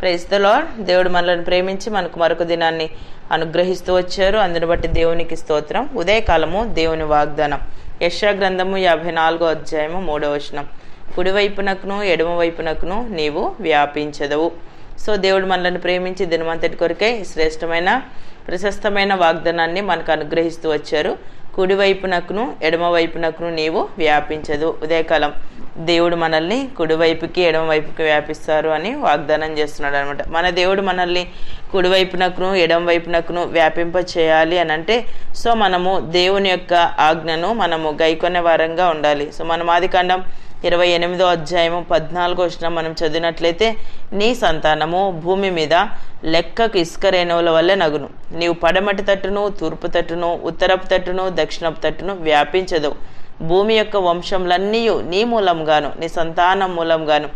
ప్రైస్తలో దేవుడు మనల్ని ప్రేమించి మనకు మరొక దినాన్ని అనుగ్రహిస్తూ వచ్చారు. అందుని బట్టి దేవునికి స్తోత్రం. ఉదయకాలము దేవుని వాగ్దానం. యశా గ్రంథము యాభై నాలుగో అధ్యాయము మూడవ వచనం. కుడివైపునకును ఎడమ వైపునకును నీవు వ్యాపించదవు. సో దేవుడు మనల్ని ప్రేమించి దినమంతటి కొరకే శ్రేష్టమైన ప్రశస్తమైన వాగ్దానాన్ని మనకు అనుగ్రహిస్తూ వచ్చారు. కుడివైపునకును ఎడమ వైపునకును నీవు వ్యాపించదు. ఉదయకాలం. దేవుడు మనల్ని కుడివైపుకి ఎడమవైపుకి వ్యాపిస్తారు అని వాగ్దానం చేస్తున్నాడు అనమాట మన దేవుడు మనల్ని కుడివైపునకును ఎడమవైపునకును వ్యాపింప చేయాలి అని అంటే సో మనము దేవుని యొక్క ఆజ్ఞను మనము గైకొనే వారంగా ఉండాలి. సో మనం ఆదికాండం ఇరవై ఎనిమిదో అధ్యాయము పద్నాలుగో వచ్చిన మనం చదివినట్లయితే నీ సంతానము భూమి మీద లెక్కకు ఇసుక వల్ల నగును. నీవు పడమటి తట్టును తూర్పు తట్టును ఉత్తరపు తట్టును దక్షిణపు తట్టును వ్యాపించదు. భూమి యొక్క వంశంలన్నీ నీ మూలంగాను నీ సంతానం మూలంగాను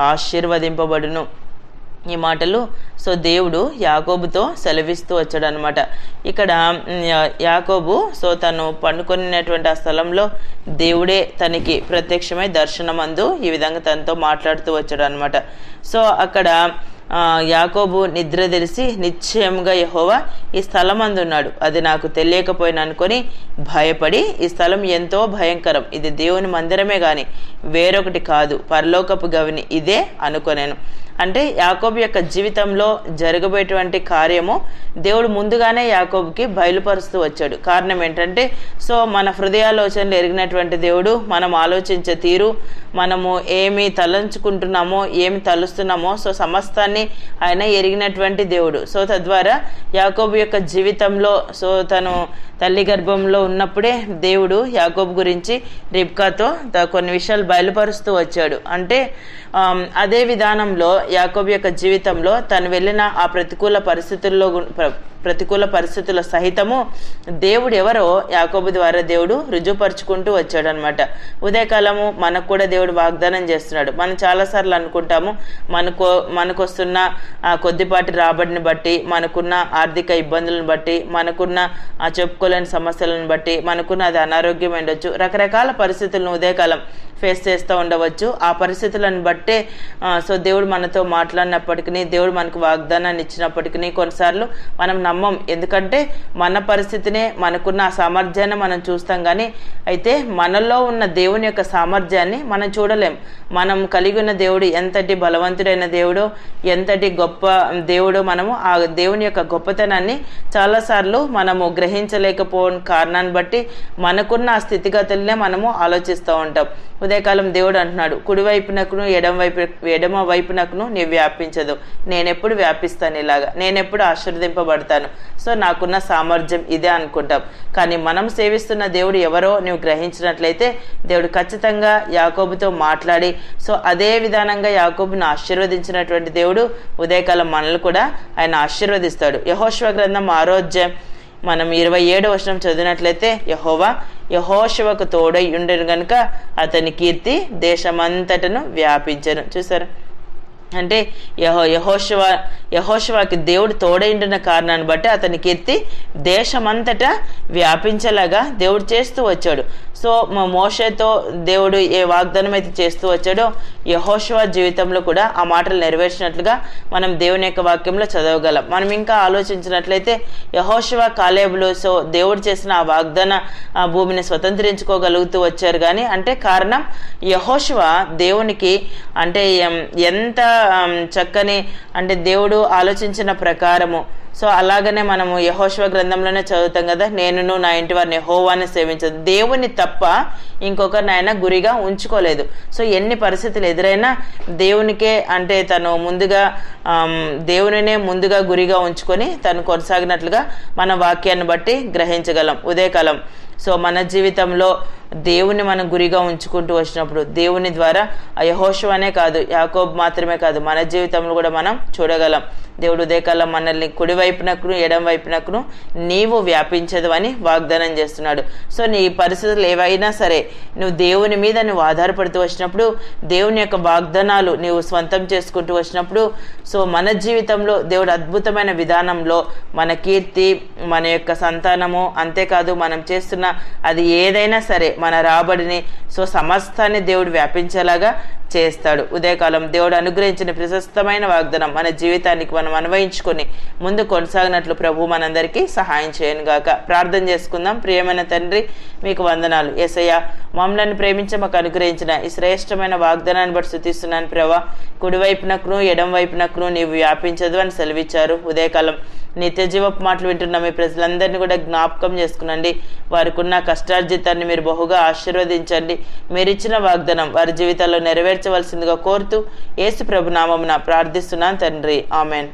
ఆశీర్వదింపబడును. ఈ మాటలు. సో దేవుడు యాకోబుతో సెలవిస్తూ వచ్చాడు అనమాట ఇక్కడ యాకోబు సో తను పండుకొనినటువంటి ఆ స్థలంలో దేవుడే తనకి ప్రత్యక్షమై దర్శనమందు ఈ విధంగా తనతో మాట్లాడుతూ వచ్చాడు అనమాట సో అక్కడ యాకోబు నిద్ర తెలిసి నిశ్చయంగా యహోవా ఈ స్థలం అందున్నాడు అది నాకు తెలియకపోయినా అనుకొని భయపడి ఈ స్థలం ఎంతో భయంకరం. ఇది దేవుని మందిరమే కానీ వేరొకటి కాదు. పరలోకపు గవిని ఇదే అనుకొనేను. అంటే యాకోబు యొక్క జీవితంలో జరగబోయేటువంటి కార్యము దేవుడు ముందుగానే యాకోబుకి బయలుపరుస్తూ వచ్చాడు. కారణం ఏంటంటే సో మన హృదయాలోచనలు ఎరిగినటువంటి దేవుడు మనం ఆలోచించే తీరు మనము ఏమి తలంచుకుంటున్నామో ఏమి తలుస్తున్నామో సో సమస్తాన్ని ఆయన ఎరిగినటువంటి దేవుడు. సో తద్వారా యాకోబు యొక్క జీవితంలో సో తను తల్లి గర్భంలో ఉన్నప్పుడే దేవుడు యాకోబు గురించి రిబ్కాతో త- కొన్ని విషయాలు బయలుపరుస్తూ వచ్చాడు. అంటే అదే విధానంలో యాకోబు యొక్క జీవితంలో తను వెళ్ళిన ఆ ప్రతికూల పరిస్థితుల్లో గు- ప్రతికూల పరిస్థితుల సహితము దేవుడు ఎవరో యాకోబు ద్వారా దేవుడు రుజువుపరుచుకుంటూ వచ్చాడనమాట. ఉదయకాలము మనకు కూడా దేవుడు వాగ్దానం చేస్తున్నాడు. మనం చాలాసార్లు అనుకుంటాము మనకు మనకొస్తున్న ఆ కొద్దిపాటి రాబడిని బట్టి మనకున్న ఆర్థిక ఇబ్బందులను బట్టి మనకున్న ఆ చెప్పుకోలేని సమస్యలను బట్టి మనకున్న అది అనారోగ్యం ఉండొచ్చు. రకరకాల పరిస్థితులను ఉదయకాలం ఫేస్ చేస్తూ ఉండవచ్చు. ఆ పరిస్థితులను బట్టే సో దేవుడు మనతో మాట్లాడినప్పటికీ దేవుడు మనకు వాగ్దానాన్ని ఇచ్చినప్పటికీ కొన్నిసార్లు మనం నమ్మం. ఎందుకంటే మన పరిస్థితినే మనకున్న ఆ సామర్థ్యాన్ని మనం చూస్తాం కానీ అయితే మనలో ఉన్న దేవుని యొక్క సామర్థ్యాన్ని మనం చూడలేం. మనం కలిగి ఉన్న దేవుడు ఎంతటి బలవంతుడైన దేవుడో ఎంతటి గొప్ప దేవుడో మనము ఆ దేవుని యొక్క గొప్పతనాన్ని చాలాసార్లు మనము గ్రహించలేకపోవడం కారణాన్ని బట్టి మనకున్న ఆ స్థితిగతులనే మనము ఆలోచిస్తూ ఉంటాం. ఉదయకాలం దేవుడు అంటున్నాడు కుడివైపునకును ఎడమ వైపు ఎడమ వైపునకును నీ వ్యాపించదు. నేనెప్పుడు వ్యాపిస్తాను ఇలాగా. నేనెప్పుడు ఆశీర్వదింపబడతాను. సో నాకున్న సామర్థ్యం ఇదే అనుకుంటాం. కానీ మనం సేవిస్తున్న దేవుడు ఎవరో నువ్వు గ్రహించినట్లయితే దేవుడు ఖచ్చితంగా యాకోబుతో మాట్లాడి సో అదే విధానంగా యాకోబును ఆశీర్వదించినటువంటి దేవుడు ఉదయకాలం మనల్ని కూడా ఆయన ఆశీర్వదిస్తాడు. యహోశ్వ గ్రంథం ఆరోగ్యం మనం ఇరవై ఏడు వర్షం చదివినట్లయితే యహోవా యహోశివకు తోడై ఉండను గనుక అతని కీర్తి దేశమంతటను వ్యాపించను. చూసారా? అంటే యహో యహోశివ యహోశవాకి దేవుడు తోడైండిన కారణాన్ని బట్టి అతని కీర్తి దేశమంతటా వ్యాపించేలాగా దేవుడు చేస్తూ వచ్చాడు. సో మా మోషేతో దేవుడు ఏ వాగ్దానం అయితే చేస్తూ వచ్చాడో యహోశివ జీవితంలో కూడా ఆ మాటలు నెరవేర్చినట్లుగా మనం దేవుని యొక్క వాక్యంలో చదవగలం. మనం ఇంకా ఆలోచించినట్లయితే యహోశివ కాలేబులు సో దేవుడు చేసిన ఆ వాగ్దాన ఆ భూమిని స్వతంత్రించుకోగలుగుతూ వచ్చారు. కానీ అంటే కారణం యహోశివ దేవునికి అంటే ఎంత చక్కని అంటే దేవుడు ఆలోచించిన ప్రకారము. సో అలాగనే మనము యహోశివ గ్రంథంలోనే చదువుతాం కదా నేను నా ఇంటి వారిని హోవాన్ని సేవించదు దేవుని తప్ప ఇంకొకరిని గురిగా ఉంచుకోలేదు. సో ఎన్ని పరిస్థితులు ఎదురైనా దేవునికే అంటే తను ముందుగా దేవునినే ముందుగా గురిగా ఉంచుకొని తను కొనసాగినట్లుగా మన వాక్యాన్ని బట్టి గ్రహించగలం. ఉదయకాలం. సో మన జీవితంలో దేవుని మనం గురిగా ఉంచుకుంటూ వచ్చినప్పుడు దేవుని ద్వారా ఆ యహోషువనే కాదు యాకోబ్ మాత్రమే కాదు మన జీవితంలో కూడా మనం చూడగలం. దేవుడు ఉదయకాలం మనల్ని కుడి వైపునకును ఎడం వైపునకును నీవు వ్యాపించదు అని వాగ్దానం చేస్తున్నాడు. సో నీ పరిస్థితులు ఏవైనా సరే నువ్వు దేవుని మీద నువ్వు ఆధారపడుతూ వచ్చినప్పుడు దేవుని యొక్క వాగ్దానాలు నీవు స్వంతం చేసుకుంటూ వచ్చినప్పుడు సో మన జీవితంలో దేవుడు అద్భుతమైన విధానంలో మన కీర్తి మన యొక్క సంతానము అంతేకాదు మనం చేస్తున్న అది ఏదైనా సరే మన రాబడిని సో సమస్తాన్ని దేవుడు వ్యాపించేలాగా చేస్తాడు. ఉదయకాలం దేవుడు అనుగ్రహించిన ప్రశస్తమైన వాగ్దానం మన జీవితానికి మనం అన్వయించుకొని ముందు కొనసాగినట్లు ప్రభు మనందరికీ సహాయం చేయను గాక. ప్రార్థన చేసుకుందాం. ప్రియమైన తండ్రి మీకు వందనాలు. ఎసయ్య మమ్మల్ని ప్రేమించి మాకు అనుగ్రహించిన ఈ శ్రేష్టమైన వాగ్దానాన్ని బట్టి శుతిస్తున్నాను ప్రభా. కుడివైపునకును ఎడం వైపునకును నీవు వ్యాపించదు అని సెలవిచ్చారు. ఉదయకాలం నిత్యజీవపు మాటలు వింటున్న. మీ ప్రజలందరినీ కూడా జ్ఞాపకం చేసుకునండి. వారికి ఉన్న కష్టార్జితాన్ని మీరు బహుగా ఆశీర్వదించండి. మీరిచ్చిన వాగ్దానం వారి జీవితాల్లో నెరవేర్చవలసిందిగా కోరుతూ యేసు ప్రభునామమున ప్రార్థిస్తున్నాను తండ్రి. ఆమెన్.